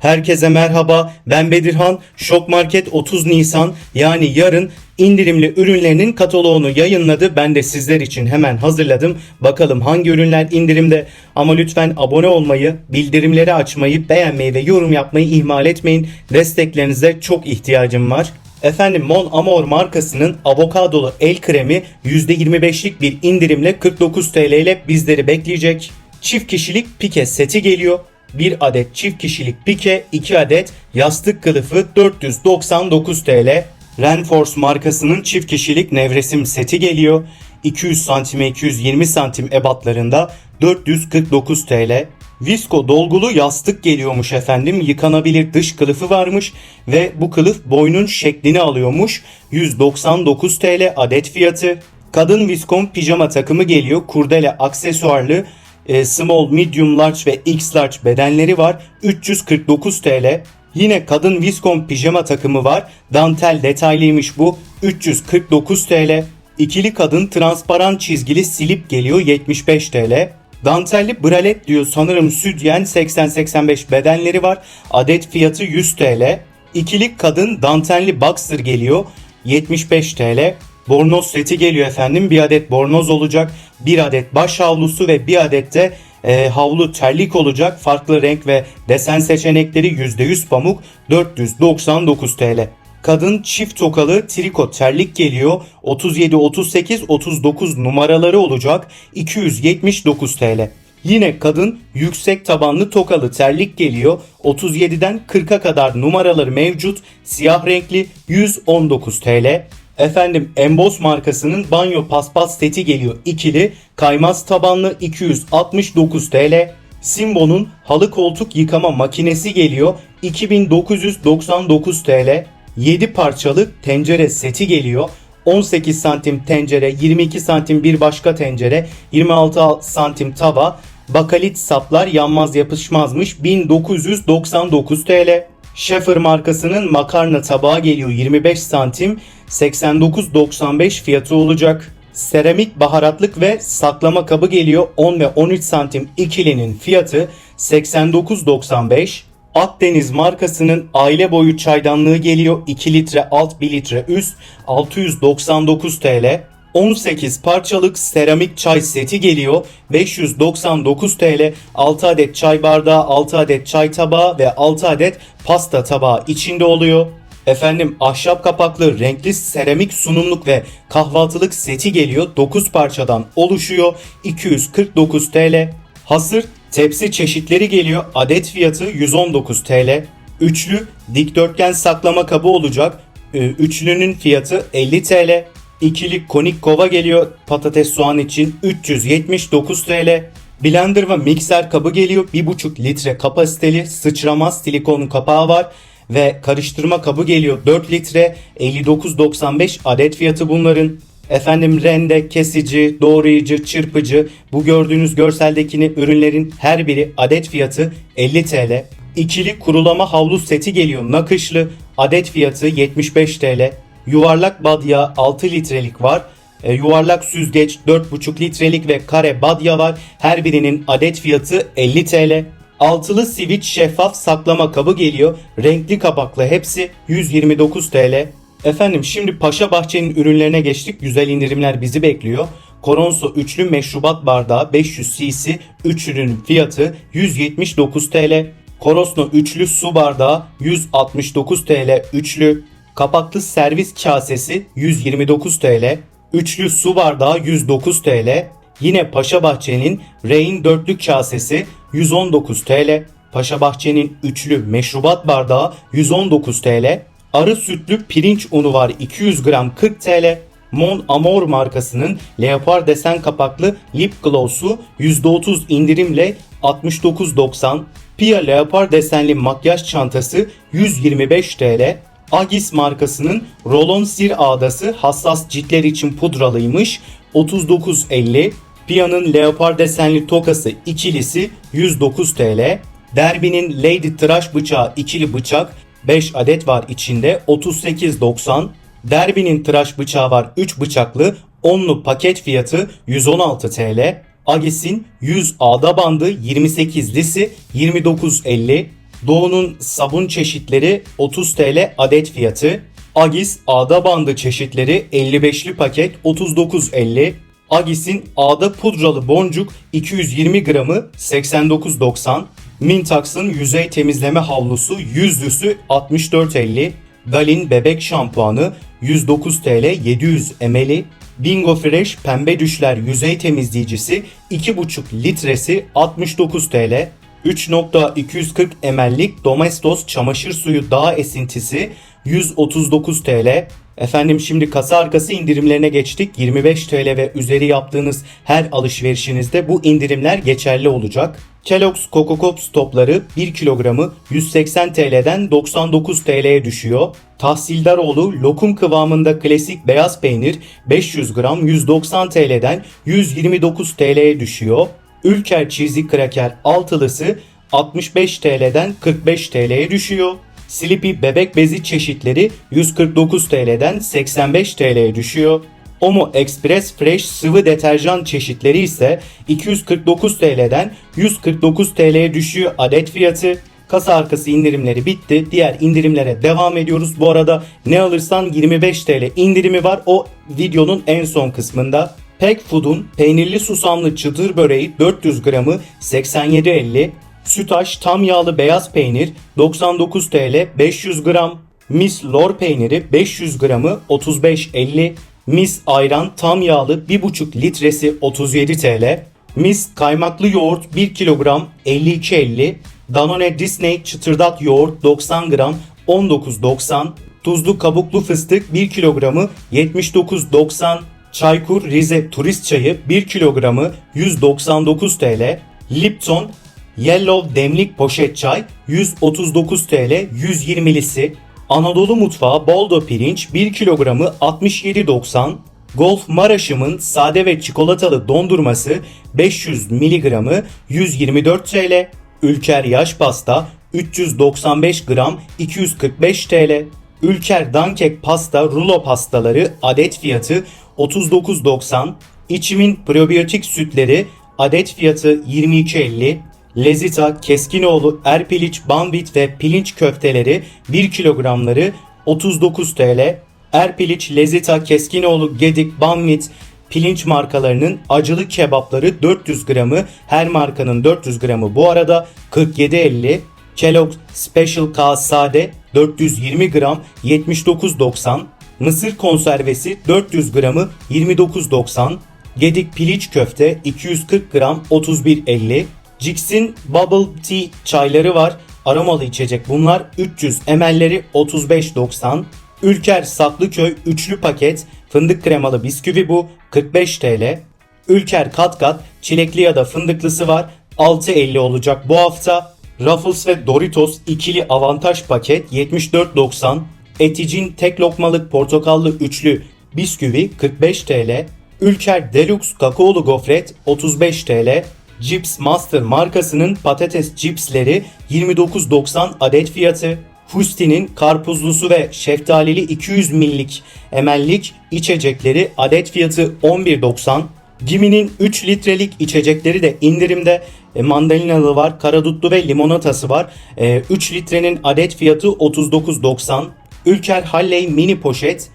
Herkese merhaba. Ben Bedirhan. Şok Market 30 Nisan yani yarın indirimli ürünlerinin kataloğunu yayınladı. Ben de sizler için hemen hazırladım. Bakalım hangi ürünler indirimde. Ama lütfen abone olmayı, bildirimleri açmayı, beğenmeyi ve yorum yapmayı ihmal etmeyin. Desteklerinize çok ihtiyacım var. Efendim Mon Amor markasının avokadolu el kremi %25'lik bir indirimle 49 TL ile bizleri bekleyecek. Çift kişilik pike seti geliyor. 1 adet çift kişilik pike, 2 adet yastık kılıfı 499 TL. Renforce markasının çift kişilik nevresim seti geliyor. 200 santime 220 santim ebatlarında 449 TL. Visko dolgulu yastık geliyormuş efendim. Yıkanabilir dış kılıfı varmış ve bu kılıf boynun şeklini alıyormuş. 199 TL adet fiyatı. Kadın viskon pijama takımı geliyor. Kurdele aksesuarlı e, small, medium, large ve x large bedenleri var. 349 TL. Yine kadın viskon pijama takımı var. Dantel detaylıymış bu. 349 TL. İkili kadın transparan çizgili silip geliyor 75 TL. Dantelli bralet diyor sanırım sütyen 80-85 bedenleri var. Adet fiyatı 100 TL. İkili kadın dantelli boxer geliyor 75 TL. Bornoz seti geliyor efendim. Bir adet bornoz olacak. Bir adet baş havlusu ve bir adet de e, havlu terlik olacak. Farklı renk ve desen seçenekleri %100 pamuk 499 TL. Kadın çift tokalı triko terlik geliyor. 37, 38, 39 numaraları olacak. 279 TL. Yine kadın yüksek tabanlı tokalı terlik geliyor. 37'den 40'a kadar numaraları mevcut. Siyah renkli 119 TL. Efendim Embos markasının banyo paspas seti geliyor ikili. Kaymaz tabanlı 269 TL. Simbo'nun halı koltuk yıkama makinesi geliyor 2999 TL. 7 parçalı tencere seti geliyor. 18 santim tencere, 22 santim bir başka tencere, 26 santim tava, bakalit saplar yanmaz yapışmazmış 1999 TL. Schäfer markasının makarna tabağı geliyor 25 santim 89.95 fiyatı olacak. Seramik baharatlık ve saklama kabı geliyor 10 ve 13 santim ikilinin fiyatı 89.95. Akdeniz markasının aile boyu çaydanlığı geliyor 2 litre alt 1 litre üst 699 TL. 18 parçalık seramik çay seti geliyor 599 TL 6 adet çay bardağı 6 adet çay tabağı ve 6 adet pasta tabağı içinde oluyor. Efendim ahşap kapaklı renkli seramik sunumluk ve kahvaltılık seti geliyor 9 parçadan oluşuyor 249 TL. Hasır tepsi çeşitleri geliyor adet fiyatı 119 TL. Üçlü dikdörtgen saklama kabı olacak. Ee, Üçlünün fiyatı 50 TL. İkili konik kova geliyor patates soğan için 379 TL. Blender ve mikser kabı geliyor 1,5 litre kapasiteli sıçramaz silikon kapağı var ve karıştırma kabı geliyor 4 litre 59.95 adet fiyatı bunların. Efendim rende, kesici, doğrayıcı, çırpıcı bu gördüğünüz görseldekini ürünlerin her biri adet fiyatı 50 TL. İkili kurulama havlu seti geliyor nakışlı adet fiyatı 75 TL. Yuvarlak badya 6 litrelik var. E, yuvarlak süzgeç 4,5 litrelik ve kare badya var. Her birinin adet fiyatı 50 TL. Altılı switch şeffaf saklama kabı geliyor. Renkli kapaklı hepsi 129 TL. Efendim şimdi Paşa Bahçe'nin ürünlerine geçtik. Güzel indirimler bizi bekliyor. Koronso üçlü meşrubat bardağı 500 cc 3 ürünün fiyatı 179 TL. Korosno üçlü su bardağı 169 TL üçlü. Kapaklı servis kasesi 129 TL. Üçlü su bardağı 109 TL. Yine Paşa Bahçe'nin Reyn dörtlü kasesi 119 TL. Paşa Bahçe'nin üçlü meşrubat bardağı 119 TL. Arı sütlü pirinç unu var 200 gram 40 TL. Mon Amour markasının leopar desen kapaklı lip gloss'u %30 indirimle 69.90. Pia leopar desenli makyaj çantası 125 TL. Agis markasının Rolon Sir ağdası hassas ciltler için pudralıymış 39.50. Pia'nın leopar desenli tokası ikilisi 109 TL. Derby'nin Lady tıraş bıçağı ikili bıçak 5 adet var içinde 38.90. Derby'nin tıraş bıçağı var 3 bıçaklı onlu paket fiyatı 116 TL. Agis'in 100 ağda bandı 28'lisi 29.50. Doğu'nun sabun çeşitleri 30 TL adet fiyatı. Agis ağda bandı çeşitleri 55'li paket 39.50. Agis'in ağda pudralı boncuk 220 gramı 89.90. Mintax'ın yüzey temizleme havlusu yüzlüsü 64.50. Dalin bebek şampuanı 109 TL 700 ml. Bingo Fresh pembe düşler yüzey temizleyicisi 2,5 litresi 69 TL. 3.240 ml'lik Domestos çamaşır suyu dağ esintisi 139 TL. Efendim şimdi kasa arkası indirimlerine geçtik. 25 TL ve üzeri yaptığınız her alışverişinizde bu indirimler geçerli olacak. Kellogg's Coco Pops topları 1 kilogramı 180 TL'den 99 TL'ye düşüyor. Tahsildaroğlu lokum kıvamında klasik beyaz peynir 500 gram 190 TL'den 129 TL'ye düşüyor. Ülker Cheesy Cracker altılısı 65 TL'den 45 TL'ye düşüyor. Sleepy bebek bezi çeşitleri 149 TL'den 85 TL'ye düşüyor. Omo Express Fresh sıvı deterjan çeşitleri ise 249 TL'den 149 TL'ye düşüyor adet fiyatı. Kasa arkası indirimleri bitti. Diğer indirimlere devam ediyoruz. Bu arada ne alırsan 25 TL indirimi var. O videonun en son kısmında. Pek Food'un peynirli susamlı çıtır böreği 400 gramı 87.50. Sütaş tam yağlı beyaz peynir 99 TL 500 gram. Mis lor peyniri 500 gramı 35.50. Mis ayran tam yağlı 1,5 litresi 37 TL. Mis kaymaklı yoğurt 1 kilogram 52.50. Danone Disney çıtırdat yoğurt 90 gram 19.90. Tuzlu kabuklu fıstık 1 kilogramı 79.90. Çaykur Rize turist çayı 1 kilogramı 199 TL. Lipton Yellow demlik poşet çay 139 TL 120'lisi. Anadolu mutfağı boldo pirinç 1 kilogramı 67.90. Golf Maraş'ımın sade ve çikolatalı dondurması 500 miligramı 124 TL. Ülker yaş pasta 395 gram 245 TL. Ülker Dankek pasta rulo pastaları adet fiyatı 39.90. İçimin probiyotik sütleri adet fiyatı 22.50. Lezita, Keskinoğlu, Erpiliç, Banvit ve pilinç köfteleri 1 kilogramları 39 TL. Erpiliç, Lezita, Keskinoğlu, Gedik, Banvit, pilinç markalarının acılı kebapları 400 gramı her markanın 400 gramı bu arada 47.50. Kellogg Special K sade 420 gram 79.90. Mısır konservesi 400 gramı 29.90. Gedik piliç köfte 240 gram 31.50. Jix'in Bubble Tea çayları var. Aromalı içecek bunlar. 300 ml'leri 35.90. Ülker Saklıköy üçlü paket fındık kremalı bisküvi bu 45 TL. Ülker Kat Kat çilekli ya da fındıklısı var 6.50 olacak bu hafta. Ruffles ve Doritos ikili avantaj paket 74.90. Eticin tek lokmalık portakallı üçlü bisküvi 45 TL. Ülker Deluxe kakaolu gofret 35 TL. Cips Master markasının patates cipsleri 29.90 adet fiyatı. Fusti'nin karpuzlusu ve şeftalili 200 millik ml'lik içecekleri adet fiyatı 11.90. Gimi'nin 3 litrelik içecekleri de indirimde. E, mandalinalı var, karadutlu ve limonatası var. E, 3 litrenin adet fiyatı 39.90. Ülker Halley mini poşet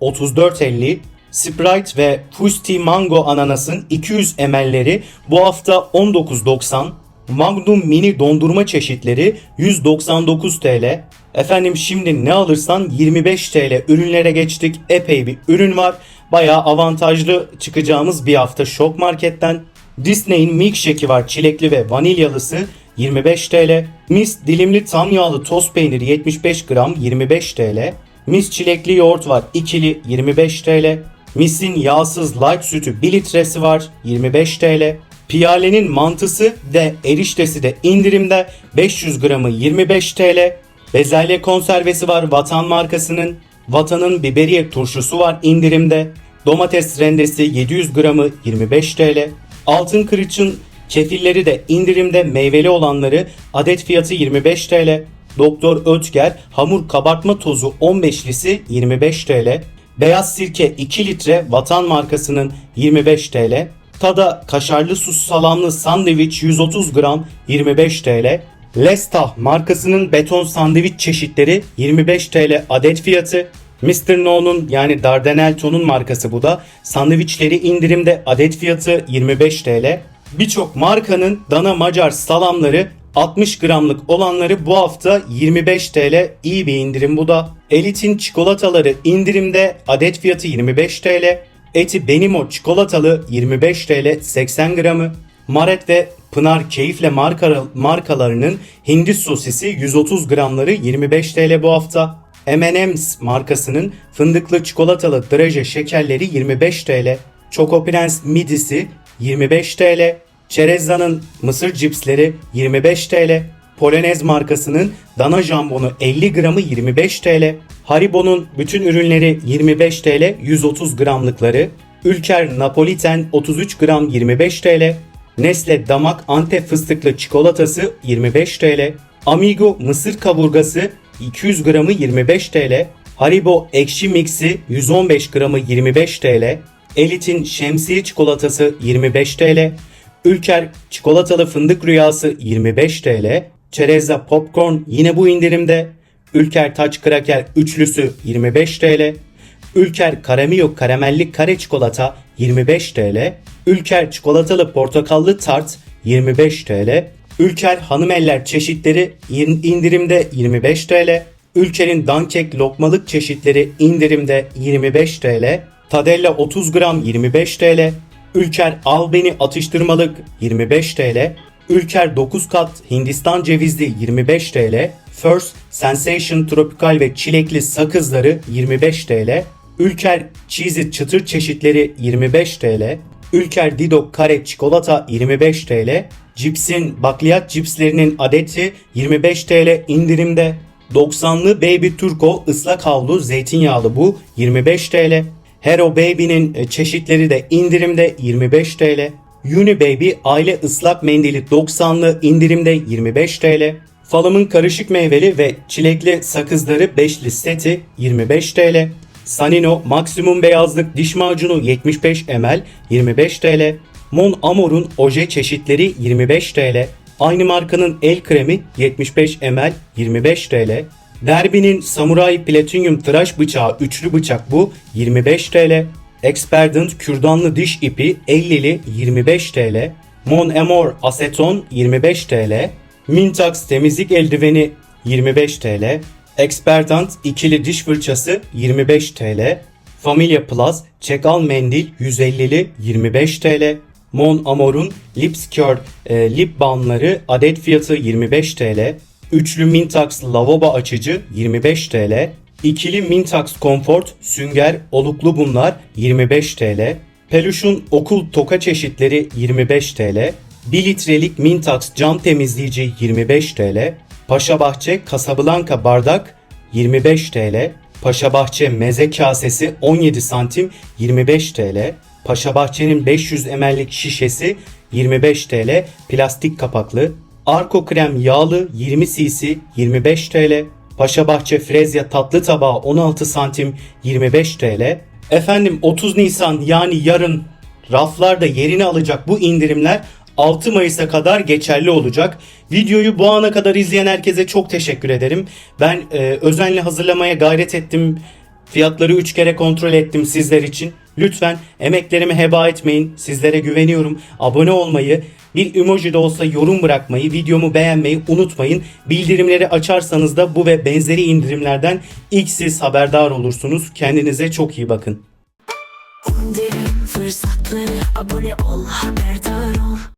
34.50. Sprite ve Fusti Mango Ananas'ın 200 ml'leri bu hafta 19.90. Magnum mini dondurma çeşitleri 199 TL. Efendim şimdi ne alırsan 25 TL ürünlere geçtik. Epey bir ürün var. Bayağı avantajlı çıkacağımız bir hafta Şok Market'ten. Disney'in milkshake'i var çilekli ve vanilyalısı 25 TL. Mis dilimli tam yağlı toz peyniri 75 gram 25 TL. Mis çilekli yoğurt var ikili 25 TL. Mis'in yağsız light sütü 1 litresi var 25 TL. Piyale'nin mantısı ve eriştesi de indirimde 500 gramı 25 TL. Bezelye konservesi var Vatan markasının. Vatan'ın biberiye turşusu var indirimde. Domates rendesi 700 gramı 25 TL. Altın kırıçın kefilleri de indirimde meyveli olanları adet fiyatı 25 TL. Doktor Ötker hamur kabartma tozu 15'lisi 25 TL. Beyaz sirke 2 litre Vatan markasının 25 TL. Tada kaşarlı sus salamlı sandviç 130 gram 25 TL. Lestah markasının beton sandviç çeşitleri 25 TL adet fiyatı. Mr. No'nun yani Dardanelton'un markası bu da. Sandviçleri indirimde adet fiyatı 25 TL. Birçok markanın dana macar salamları 60 gramlık olanları bu hafta 25 TL iyi bir indirim bu da. Elit'in çikolataları indirimde adet fiyatı 25 TL. Eti Benimo çikolatalı 25 TL 80 gramı. Maret ve Pınar Keyifle marka, markalarının hindi sosisi 130 gramları 25 TL bu hafta. M&M's markasının fındıklı çikolatalı draje şekerleri 25 TL. Choco Prens midisi 25 TL. Çerezza'nın mısır cipsleri 25 TL. Polonez markasının dana jambonu 50 gramı 25 TL. Haribo'nun bütün ürünleri 25 TL 130 gramlıkları. Ülker Napoliten 33 gram 25 TL. Nesle Damak Antep fıstıklı çikolatası 25 TL. Amigo mısır kaburgası 200 gramı 25 TL. Haribo ekşi mixi 115 gramı 25 TL. Elit'in şemsiye çikolatası 25 TL. Ülker çikolatalı fındık rüyası 25 TL. Çerezza popcorn yine bu indirimde. Ülker taç kraker üçlüsü 25 TL. Ülker Karamio karamelli kare çikolata 25 TL. Ülker çikolatalı portakallı tart 25 TL. Ülker hanımeller çeşitleri in- indirimde 25 TL. Ülker'in dankek lokmalık çeşitleri indirimde 25 TL. Tadella 30 gram 25 TL. Ülker Albeni atıştırmalık 25 TL. Ülker 9 kat Hindistan cevizli 25 TL. First Sensation tropikal ve çilekli sakızları 25 TL. Ülker Cheez-It çıtır çeşitleri 25 TL. Ülker Dido kare çikolata 25 TL. Cips'in bakliyat cipslerinin adeti 25 TL indirimde. 90'lı Baby Turco ıslak havlu zeytinyağlı bu 25 TL. Hero Baby'nin e, çeşitleri de indirimde 25 TL. Uni Baby aile ıslak mendili 90'lı indirimde 25 TL. Falamın karışık meyveli ve çilekli sakızları 5'li seti 25 TL. Sanino maksimum beyazlık diş macunu 75 ml 25 TL. Mon Amour'un oje çeşitleri 25 TL. Aynı markanın el kremi 75 ml 25 TL. Derby'nin Samurai Platinum tıraş bıçağı üçlü bıçak bu 25 TL. Experdant kürdanlı diş ipi 50'li 25 TL. Mon Amour aseton 25 TL. Mintax temizlik eldiveni 25 TL. Experdant ikili diş fırçası 25 TL. Familia Plus çekal mendil 150'li 25 TL. Mon Amour'un Lips Cure e, lip balmları adet fiyatı 25 TL. Üçlü Mintax lavabo açıcı 25 TL. İkili Mintax Comfort sünger oluklu bunlar 25 TL. Peluş'un okul toka çeşitleri 25 TL. 1 litrelik Mintax cam temizleyici 25 TL. Paşabahçe Casablanca bardak 25 TL. Paşabahçe meze kasesi 17 santim 25 TL. Paşabahçe'nin 500 ml'lik şişesi 25 TL plastik kapaklı. Arko krem yağlı 20 cc 25 TL. Paşabahçe Frezya tatlı tabağı 16 santim 25 TL. Efendim 30 Nisan yani yarın raflarda yerini alacak bu indirimler 6 Mayıs'a kadar geçerli olacak. Videoyu bu ana kadar izleyen herkese çok teşekkür ederim. Ben e, özenle hazırlamaya gayret ettim. Fiyatları 3 kere kontrol ettim sizler için. Lütfen emeklerimi heba etmeyin. Sizlere güveniyorum. Abone olmayı, bir emoji de olsa yorum bırakmayı, videomu beğenmeyi unutmayın. Bildirimleri açarsanız da bu ve benzeri indirimlerden ilk siz haberdar olursunuz. Kendinize çok iyi bakın. Fırsatları abone ol haberdar ol